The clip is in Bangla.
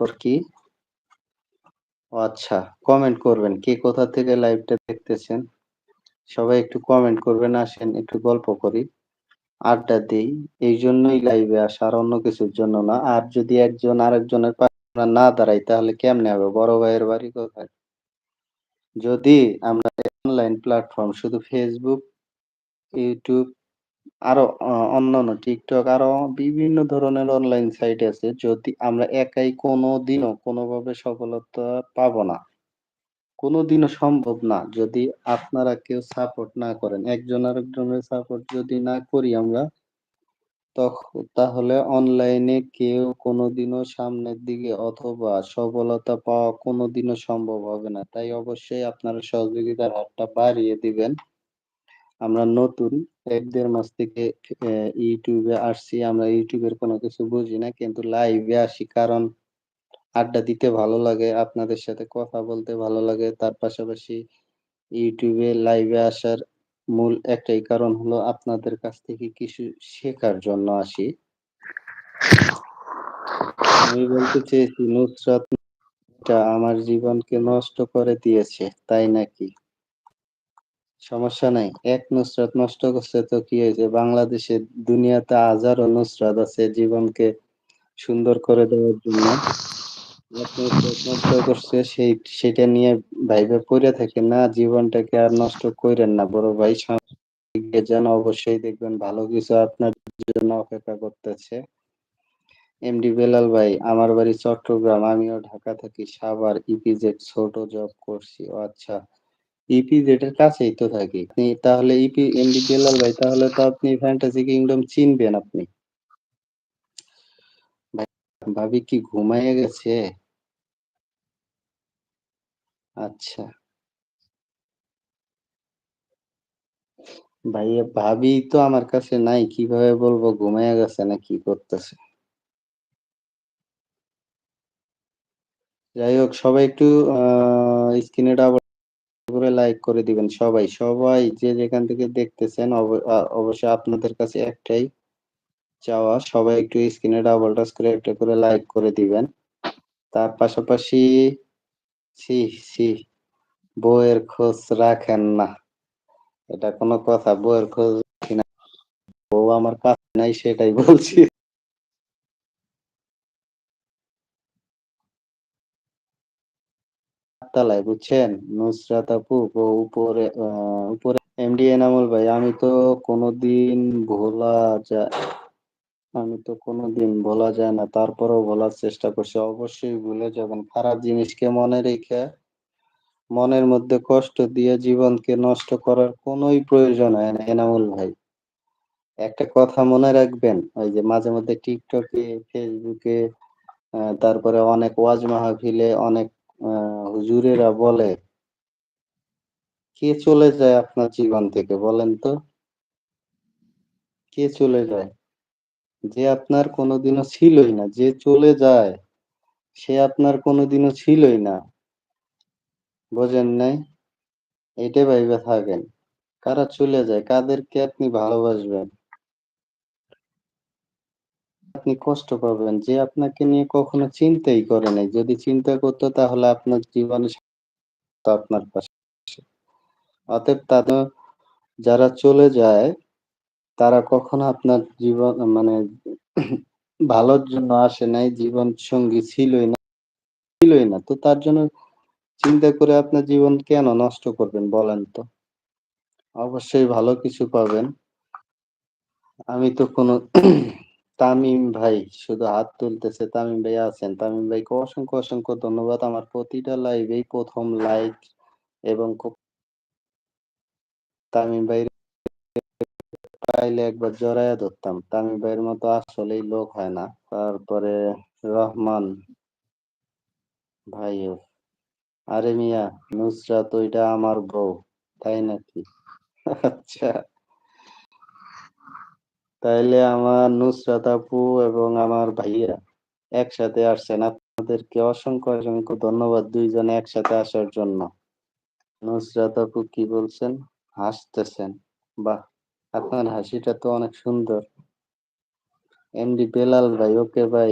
তারপর কি? ও আচ্ছা, কমেন্ট করবেন। কে কোথা থেকে লাইভটা দেখতেছেন? সবাই একটু কমেন্ট করবেন। আসেন একটু গল্প করি, আড্ডা দেই। এইজন্যই লাইভে আসা আর অন্য কিছুর জন্য না। আর যদি একজন আরেকজনের পাশে না দাঁড়াই তাহলে কেমনে হবে? বড় ভাইয়ের বাড়ি কোথায়? যদি আমরা অনলাইন প্ল্যাটফর্ম শুধু ফেসবুক YouTube আরও অন্যান্য TikTok আরও বিভিন্ন ধরনের অনলাইন সাইট আছে। যদি আমরা একাই কোনদিনও কোনোভাবে সফলতা পাবো না। কোনদিনও সম্ভব না। যদি আপনারা কেউ সাপোর্ট না করেন। একজন আরেকজনের সাপোর্ট যদি না করি আমরা, তখ, তাহলে অনলাইনে কেউ কোনদিনও সামনের দিকে অথবা সফলতা পাওয়া কোনদিনও সম্ভব হবে না। তাই অবশ্যই আপনারা সহযোগিতার হাতটা বাড়িয়ে দিবেন। আমরা নতুন ১-১.৫ মাস থেকে YouTube আসছি। আমরা এর কোন কিছু বুঝি না। কিন্তু লাইভে আসি কারণ আড্ডা দিতে ভালো লাগে, আপনাদের সাথে কথা বলতে ভালো লাগে। তার পাশাপাশি এ লাইভে আসার মূল একটাই কারণ হলো আপনাদের কাছ থেকে কিছু শেখার জন্য আসি। আমি বলতে চেয়েছি নুসরাত আমার জীবনকে নষ্ট করে দিয়েছে, তাই নাকি? সমস্যা নাই। এক নুসরাত নষ্ট করছে তো কি হয়েছে? বাংলাদেশে দুনিয়াতে হাজারো নুসরাত আছে জীবনকে সুন্দর করে দেওয়ার জন্য। নষ্ট করছে সেই সেটা নিয়ে ভাইবা পইড়া থাকেন না। জীবনটাকে আর নষ্ট কইরেন না বড় ভাই। যেন অবশ্যই দেখবেন ভালো কিছু আপনার জন্য অপেক্ষা করতেছে। এমডি বেলাল ভাই, আমার বাড়ি চট্টগ্রাম। আমিও ঢাকা থাকি। সাভার ইপিজেড ছোট জব করছি। ও আচ্ছা। ইপিজেড এর কাছেই তো থাকি। তাহলে ইপি এমডি বেলাল ভাই, তাহলে তো আপনি ফ্যান্টাসি কিংডম চিনবেন আপনি। ভাবি কি ঘুমাইয়া গেছে? আচ্ছা। ভাইয়া ভাবি তো আমার কাছে নাই। কীভাবে বলব ঘুমাইয়া গেছে না কি করতেছে? যাই হোক, সবাই একটু আ স্ক্রিনে লাইক করে দিবেন সবাই। সবাই যে যেখান থেকে দেখতেছেন অব অবশ্যই আপনাদের কাছে একটাই চাওয়া সবাই একটু স্ক্রিনে ডাবল টাচ করে একটা করে লাইক করে দিবেন। তার পাশাপাশি ছি, ছি বইয়ের খোঁজ রাখেন না। এটা কোনো কথা? বইয়ের খোঁজ রাখি না। বউ আমার কাছে নাই সেটাই বলছি। তলায় বুঝছেন? নুসরাত আপু উপরে উপরে এমডি এনামুল ভাই আমি তো কোনোদিন ভোলা যায় আমি তো কোনোদিন ভোলা যায় না। তারপরেও ভোলার চেষ্টা করছি। অবশ্যই ভুলে যাবেন। খারাপ জিনিসকে মনে রেখে মনের মধ্যে কষ্ট দিয়ে জীবনকে নষ্ট করার কোনই প্রয়োজন হয় না এনামুল ভাই। একটা কথা মনে রাখবেন, ওই যে মাঝে মধ্যে টিকটকে ফেসবুকে তারপরে অনেক ওয়াজ মাহফিলে অনেক হুজুরেরা বলে, কে চলে যায় আপনার জীবন থেকে বলেন তো? কে চলে যায়? যে আপনার কোনদিনও ছিলই না। যে চলে যায়, সে আপনার কোনোদিনও ছিলই না। বোঝেন নাই? এইটা ভাইবা থাকেন। কারা চলে যায়? কাদেরকে আপনি ভালোবাসবেন? আপনি কষ্ট পাবেন। যে আপনাকে নিয়ে কখনো চিন্তাই করে নাই। যদি চিন্তা করতো তাহলে আপনার জীবনে আপনার পাশে। অতএব তাদের যারা চলে যায়, তারা কখনো আপনার জীবন মানে ভালোর জন্য আসে নাই। জীবন সঙ্গী ছিলই না ছিলই না। তো তার জন্য চিন্তা করে আপনার জীবন কেন নষ্ট করবেন বলেন তো? অবশ্যই ভালো কিছু পাবেন। আমি তো কোন তামিম ভাই শুধু হাত তুলতেছে। তামিম ভাই আছেন। তামিম ভাইকে অসংখ্য, অসংখ্য ধন্যবাদ। আমার প্রতিটা লাইভেই প্রথম লাইক এবং তামিম ভাইরে পাইলে একবার জড়াইয়া ধরতাম। তামিম ভাইয়ের মতো আসলেই লোক হয় না। তারপরে রহমান ভাইও। আরে মিয়া নুসরাত ওইটা আমার বউ। তাই নাকি? আচ্ছা। তাইলে আমার নুসরাত আপু এবং আমার ভাইয়া একসাথে আসছেন। আপনাদেরকে অসংখ্য, অসংখ্য ধন্যবাদ দুইজনে একসাথে আসার জন্য। নুসরাত আপু কি বলছেন? হাসতেছেন। বাহ! আপনার হাসিটা তো অনেক সুন্দর। এমডি বেলাল ভাই, ওকে ভাই